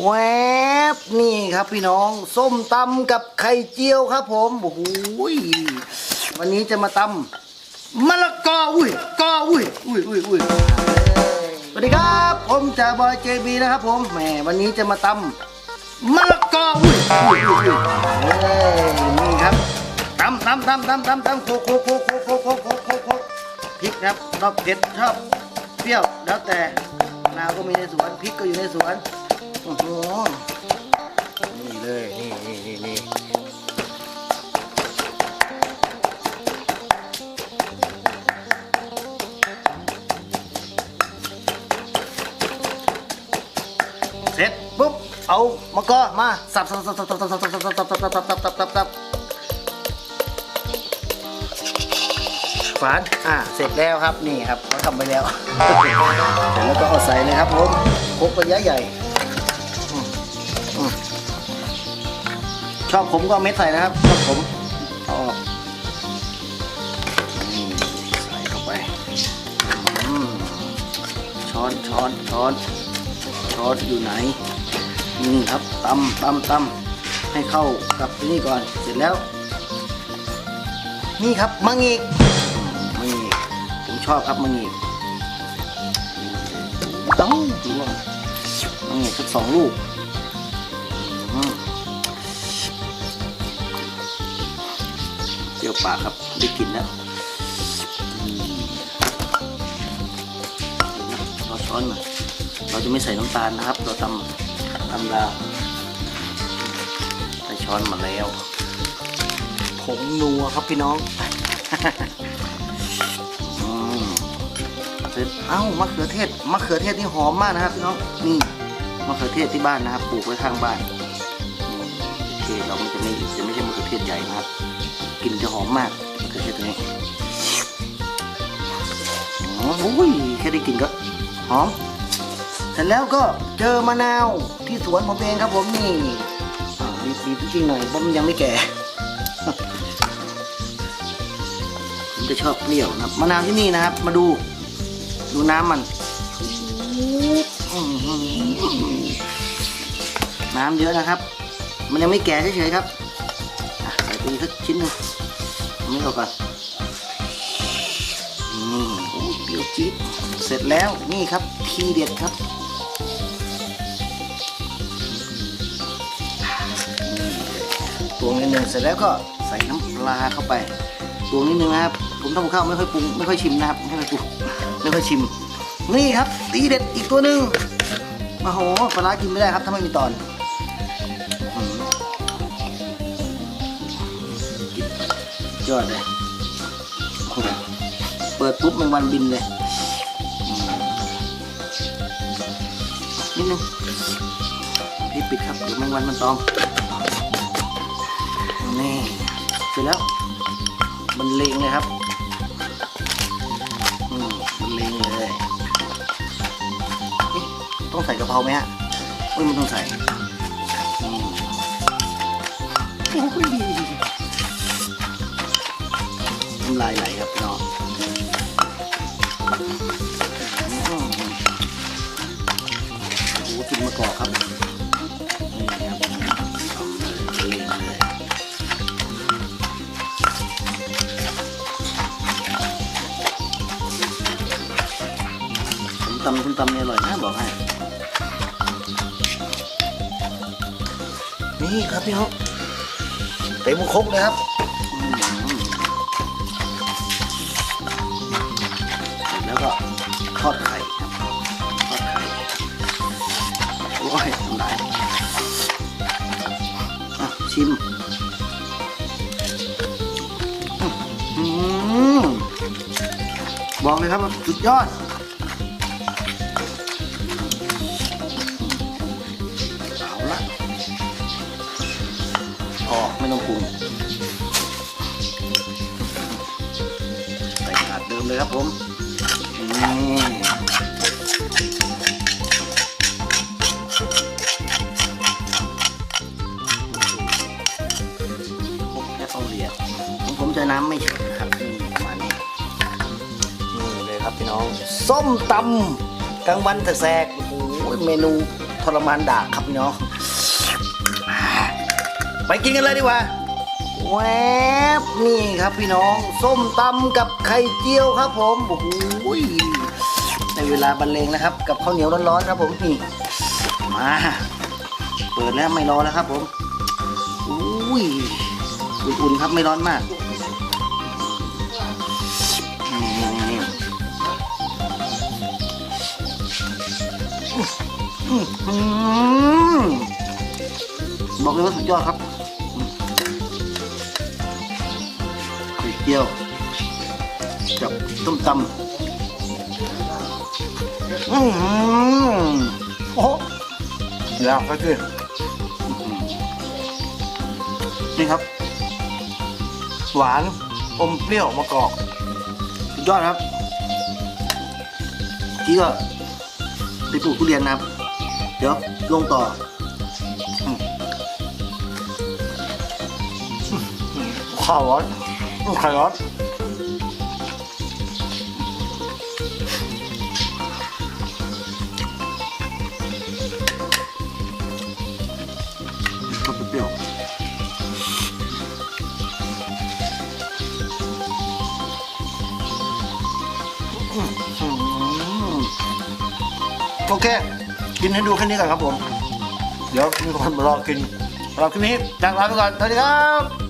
แวบนี่ครับพี่น้อง ส้มตำกับไข่เจียวครับผมโอ้โหวันนี้จะมาตำมะละกออุ้ยกออุ้ยอุ้ยอุ้ยอุ้ยสวัสดีครับ ผมจ่าบอยเจบีนะครับผมแหมวันนี้จะมาตำมะละกออุ้ยอุ้ยอุ้ยเอ้ยนี่ครับตำตำตำตำตำตำโคโคโคโคโคโคโคโคโคพริกครับชอบเผ็ดชอบเปรี้ยวแล้วแต่นาวก็มีในสวนพริกก็อยู่ในสวน โอ้โหนี่เลยนี่นี่นี่นี่เสร็จปุ๊บเอามะกอมาสับสับสับสับสับสับสับสับสับสับสับสับสับสับสับสับสับฝานอ่าเสร็จแล้วครับนี่ครับเขาทำไปแล้วเสร็จแล้วก็เอาใส่เลยครับผมครกระยะใหญ่ ชอบผมก็เม็ดใส่นะครับ ชอบผมเอาออกนี่ใส่เข้าไปช้อนช้อนช้อนช้อนอยู่ไหนนี่ครับตำตำตำให้เข้ากับนี่ก่อนเสร็จแล้ว นี่ครับมังอีกมังอีกผมชอบครับมังอีกเอ้าดูว่ามังอีกสักสองลูก รี้ยวปากครับได้กลินแล้วเราช้อนมาเราจะไม่ใส่น้ำตาลนะครับ เราทำทำลาใส่ช้อนมาแล้วผงนัวครับพี่น้องอืมเอ้ามะเขือเทศมะเขือเทศที่หอมมากนะครับพี่น้องนี่มะเขือเทศที่บ้านนะครับปลูกไว้ข้างบ้านโอเคเรามันจะไม่จะไม่ใช่มะเขือเทศใหญ่นะครับ กลิ่นจะหอมมากมะเขือเทศตัวนี้อ๋ออุ้ยแค่ได้กลิ่นก็หอมเสร็จแล้วก็เจอมะนาวที่สวนผมเองครับผมนี่บีบบีบจริงหน่อยเพราะมันยังไม่แก่ผมจะชอบเปรี้ยวนะมะนาวที่นี่นะครับ มาดู ดูน้ำมันน้ำเยอะนะครับ มันยังไม่แก่เฉยๆครับใส่ไปสักชิ้นหนึ่ง เอาไม่ออกก่อนนี่โอ้ยเปรี้ยวจี๊ดเสร็จแล้วนี่ครับทีเด็ดครับตวงนิดนึงเสร็จแล้วก็ใส่น้ำปลาเข้าไปตวงนิดนึงนะครับ ผมทำข้าวไม่ค่อยปรุงไม่ค่อยชิมนะครับไม่ค่อยปรุงไม่ค่อยชิม นี่ครับ ตีเด็ดอีกตัวหนึ่งโอ้โหปลาร้ากินไม่ได้ครับถ้าไม่มีตอน ยอดเลยโหเปิดปุ๊บแมงวันบินเลยนิดนึงพี่ปิดครับเดี๋ยวแมงวันมันตอมนี่เสร็จแล้วบรรเลงเลยครับอืมบรรเลงเลยต้องใส่กะเพราไหมฮะไม่มันต้องใส่อืมโอ้ยำลายไหลครับน้องโอ้โหกินมะกอกครับนี่ครับตำคุณตำเนี่ยอร่อยนะบอกให้ นี่ครับพี่น้องเต็มครกเลยครับ ทอดไข่ครับทอดไข่โอ้ยทำลายอะชิมบอกเลยครับสุดยอดเอาละพอไม่ต้องปรุงใส่ถาดเดิมเลยครับผม ผมแค่เอาเรียญของผมจะน้ำไม่เฉยนครับนี่ประมาณนี้นี่เลยครับพี่น้อง ส้มตำกลางวันแสกโอ้โหเมนูทรมานดากครับพี่น้องไปกินกันเลยดีกว่า แวบนี่ครับพี่น้อง ส้มตำกับไข่เจียวครับผมโอ้โหในเวลาบรรเลงนะครับ กับข้าวเหนียวร้อนๆครับผมนี่มาเปิดแล้วไม่ร้อนแล้วครับผมอุ้ยอุ่นๆครับไม่ร้อนมากบอกเลยว่าสุดยอดครับ เจียวกับต้มตำอืมโอ้โหแล้วก็คือนี่ครับ หวานอมเปรี้ยวมะกอกสุดยอดครับที่ก็ไปปลูกทุเรียนนะครับ เดี๋ยวลงต่ออืมข้าวร้อน ไข่ร้อนก็เปรี้ยวอืมโอเค กินให้ดูแค่นี้ก่อนครับผม เดี๋ยวมีคนมารอกินสำหรับคลิปนี้จากลาไปก่อนสวัสดีครับ